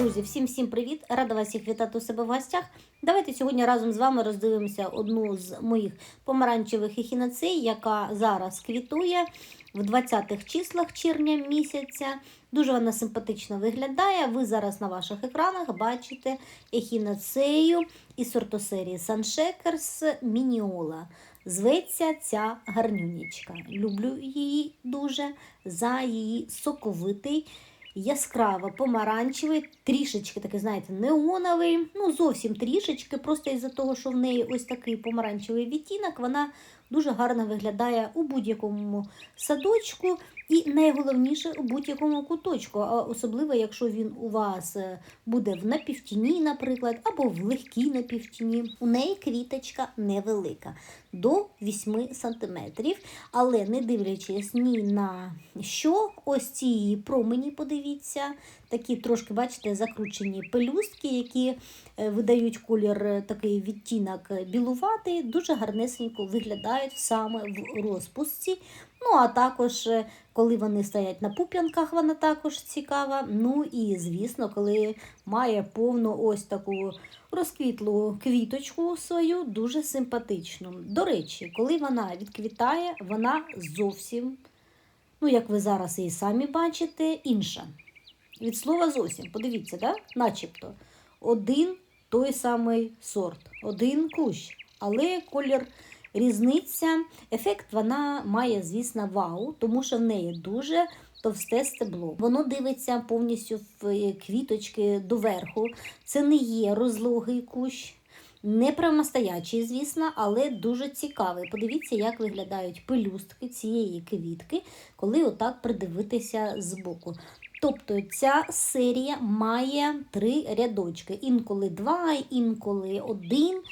Друзі, всім всім привіт! Рада вас всіх вітати у себе в гостях. Давайте сьогодні разом з вами роздивимося одну з моїх помаранчевих ехінацей, яка зараз квітує в 20-х числах червня місяця. Дуже вона симпатично виглядає. Ви зараз на ваших екранах бачите ехінацею із сортосерії Sunshakers Мініола. Зветься ця гарнюнічка. Люблю її дуже за її соковитий яскраво помаранчевий, трішечки такий, знаєте, неоновий, ну зовсім трішечки, просто із-за того, що в неї ось такий помаранчевий відтінок, вона дуже гарно виглядає у будь-якому садочку і найголовніше у будь-якому куточку, особливо, якщо він у вас е, буде в напівтіні, наприклад, або в легкій напівтіні. У неї квіточка невелика, до 8 см. Але не дивлячись ні на що, ось ці промені, подивіться, такі трошки, бачите, закручені пелюстки, які е, видають колір е, такий відтінок білуватий, дуже гарнесенько виглядають саме в розпустці. Ну, а також, е, коли вони стоять на пуп'янках, вона також цікава. Ну і, звісно, коли має повну ось таку розквітлу квіточку свою, дуже симпатичну. До речі, коли вона відквітає, вона зовсім, ну, як ви зараз і самі бачите, інша. Від слова зовсім, подивіться, да? начебто один той самий сорт, один кущ, але колір різниця. Ефект вона має, звісно, вау, тому що в неї дуже товсте стебло. Воно дивиться повністю в е, квіточки доверху. Це не є розлогий кущ. Не прямостоячий, звісно, але дуже цікавий. Подивіться, як виглядають пелюстки цієї квітки, коли отак придивитися збоку. Тобто ця серія має три рядочки: інколи два, інколи один.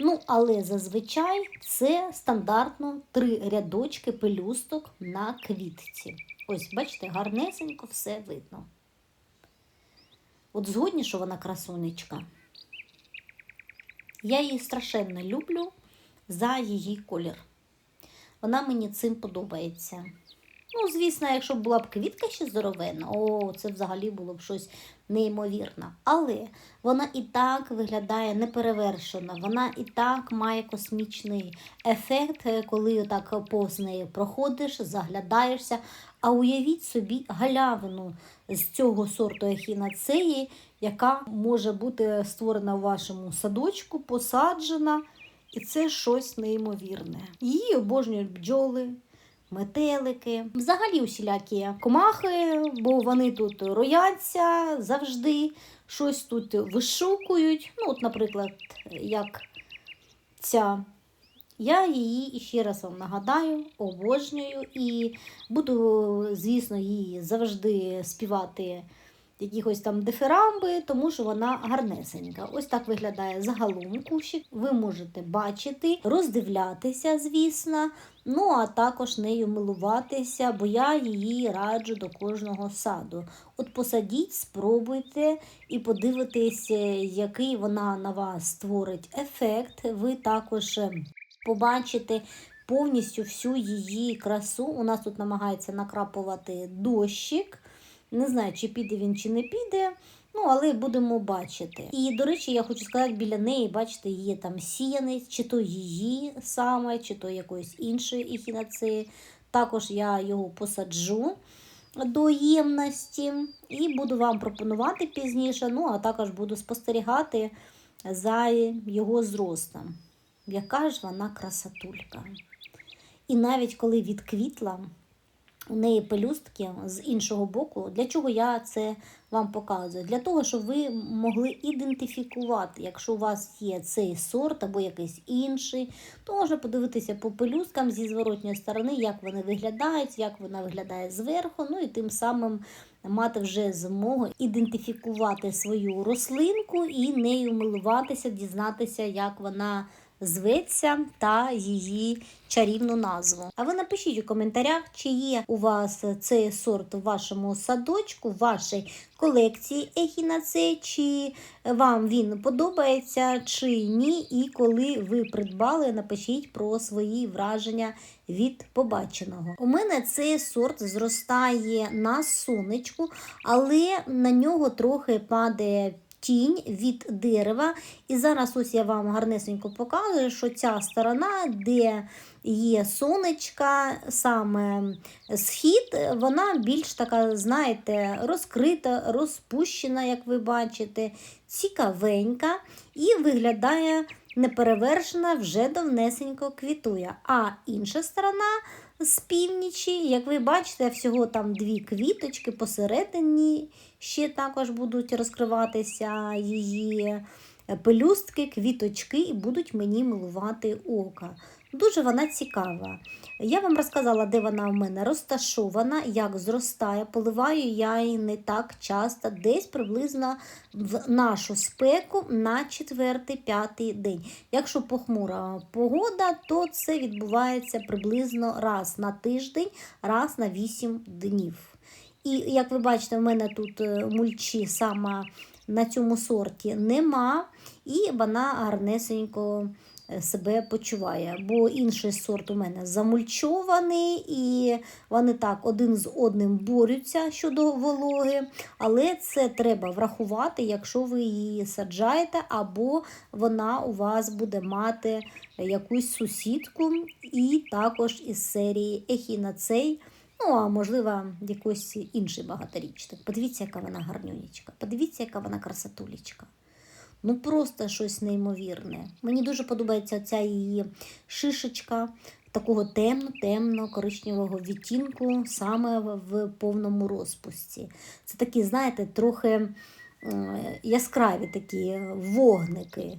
Ну, але зазвичай це стандартно три рядочки пелюсток на квітці. Ось, бачите, гарнесенько все видно. От згодні, що вона красунечка. Я її страшенно люблю за її колір. Вона мені цим подобається. Ну, звісно, якщо б була б квітка ще здоровенна, о, це взагалі було б щось неймовірне. Але вона і так виглядає неперевершено, вона і так має космічний ефект, е, коли отак повз неї проходиш, заглядаєшся. А уявіть собі галявину з цього сорту ехінацеї, яка може бути створена в вашому садочку, посаджена. І це щось неймовірне. Її обожнюють бджоли, метелики, взагалі усілякі комахи, бо вони тут рояться завжди, щось тут вишукують. Ну, от, наприклад, як ця. Я її ще раз вам нагадаю, обожнюю і буду, звісно, її завжди співати якихось там дифирамби, тому що вона гарнесенька. Ось так виглядає загалом кущик. Ви можете бачити, роздивлятися, звісно. Ну, а також нею милуватися, бо я її раджу до кожного саду. От посадіть, спробуйте і подивитесь, який вона на вас створить ефект. Ви також е, побачите повністю всю її красу. У нас тут намагається накрапувати дощик. Не знаю, чи піде він, чи не піде. Ну, але будемо бачити. І, до речі, я хочу сказати, біля неї, бачите, є там сіянець, чи то її саме, чи то якоїсь іншої ехінацеї. Також я його посаджу до ємності і буду вам пропонувати пізніше. Ну, а також буду спостерігати за його зростом. Яка ж вона красотулька. І навіть коли відквітла, у неї пелюстки з іншого боку. Для чого я це вам показую? Для того, щоб ви могли ідентифікувати, якщо у вас є цей сорт або якийсь інший, то можна подивитися по пелюсткам зі зворотньої сторони, як вони виглядають, як вона виглядає зверху, ну і тим самим мати вже змогу ідентифікувати свою рослинку і нею милуватися, дізнатися, як вона зветься та її чарівну назву. А ви напишіть у коментарях, чи є у вас цей сорт в вашому садочку, в вашій колекції ехінацей, чи вам він подобається, чи ні. І коли ви придбали, напишіть про свої враження від побаченого. У мене цей сорт зростає на сонечку, але на нього трохи падає. Тінь від дерева, і зараз ось я вам гарнесенько показую, що ця сторона, де є сонечка, саме схід, вона більш така, знаєте, розкрита, розпущена, як ви бачите, цікавенька і виглядає неперевершена, вже давнесенько квітує. А інша сторона з північі, як ви бачите, всього там дві квіточки посередині ще також будуть розкриватися її пелюстки, квіточки і будуть мені милувати ока. Дуже вона цікава. Я вам розказала, де вона в мене розташована, як зростає. Поливаю я її не так часто, десь приблизно в нашу спеку на 4-5 день. Якщо похмура погода, то це відбувається приблизно раз на тиждень, раз на 8 днів. І як ви бачите, в мене тут е, мульчі саме на цьому сорті нема, і вона гарнесенько е, себе почуває. Бо інший сорт у мене замульчований, і вони так один з одним борються щодо вологи. Але це треба врахувати, якщо ви її саджаєте, або вона у вас буде мати якусь сусідку, і також із серії Ехінацей. Ну, а можливо, якийсь інший багаторічник. Подивіться, яка вона гарнюнічка. Подивіться, яка вона красотулечка. Ну, просто щось неймовірне. Мені дуже подобається ця її шишечка такого темно-темно коричневого відтінку, саме в повному розпусті. Це такі, знаєте, трохи е, яскраві такі вогники.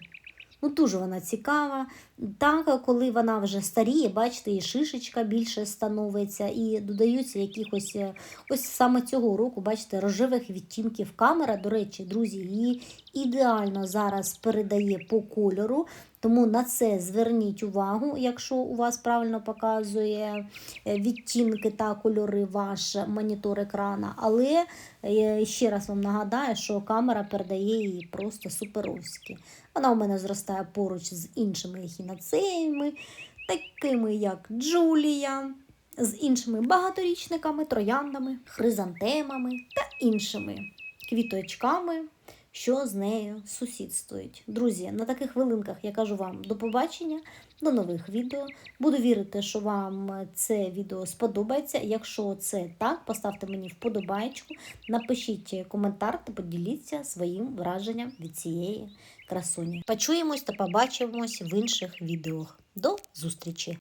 Ну, дуже вона цікава. Так, коли вона вже старіє, бачите, і шишечка більше становиться, і додаються якихось е, ось саме цього року, бачите, рожевих відтінків камера. До речі, друзі, її ідеально зараз передає по кольору. Тому на це зверніть увагу, якщо у вас правильно показує е, відтінки та кольори ваш монітор екрана. Але е, ще раз вам нагадаю, що камера передає її просто суперовськи. Вона у мене зростає поруч з іншими ехінацеями, такими як Джулія, з іншими багаторічниками, трояндами, хризантемами та іншими квіточками, що з нею сусідствують. Друзі, на таких хвилинках я кажу вам до побачення, до нових відео. Буду вірити, що вам це відео сподобається. Якщо це так, поставте мені вподобайку, напишіть коментар та поділіться своїм враженням від цієї красуні. Почуємось та побачимось в інших відео. До зустрічі!